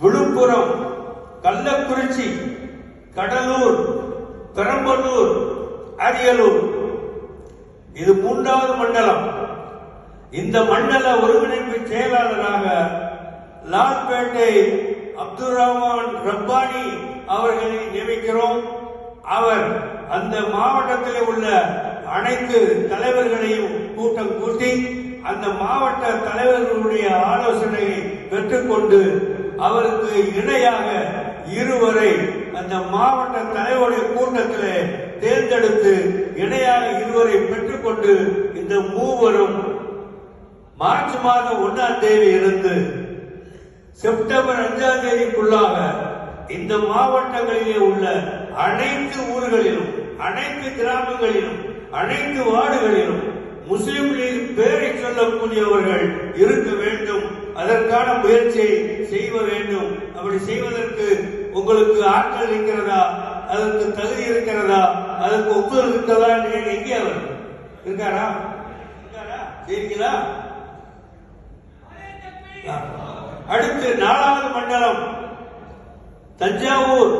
விழுப்புரம் கள்ளக்குறிச்சி கடலூர் பெரம்பலூர் அரியலூர். இது மூன்றாவது மண்டலம். இந்த மண்டல ஒருங்கிணைப்பு செயலாளராக லால்பேட்டை அப்துல் ரஹ்மான் ரப்பானி அவர்களை நியமிக்கிறோம். அவர் அந்த மாவட்டத்தில் உள்ள அனைத்து தலைவர்களையும் கூட்டம் கூட்டி அந்த மாவட்ட தலைவர்களுடைய ஆலோசனையை பெற்றுக்கொண்டு அவருக்கு இணையாக இருவரை அந்த மாவட்ட தலைவருடைய கூட்டத்திலே தேர்ந்தெடுத்து இணையாக இருவரை பெற்றுக்கொண்டு இந்த மூவரும் மார்ச் மாதம் ஒன்னாம் தேதி இருந்து செப்டம்பர் அஞ்சாம் தேதிக்குள்ளாக இந்த மாவட்டங்களிலே உள்ள அனைத்து ஊர்களிலும் அனைத்து கிராமங்களிலும் அனைத்து வார்டுகளிலும் முஸ்லிம் லீக் பேரை சொல்லக்கூடியவர்கள் இருக்க வேண்டும் அதற்கான முயற்சியை செய்ய வேண்டும். அப்படி செய்வதற்கு உங்களுக்கு ஆற்றல் இருக்கிறதா? அதற்கு தகுதி இருக்கிறதா? அதற்கு ஒப்புதல் இருக்கிறதா என்று எங்கே அவர் இருக்காரா? இருக்காரா? சரிங்களா அடுத்து நாலாவது மண்டலம். தஞ்சாவூர்.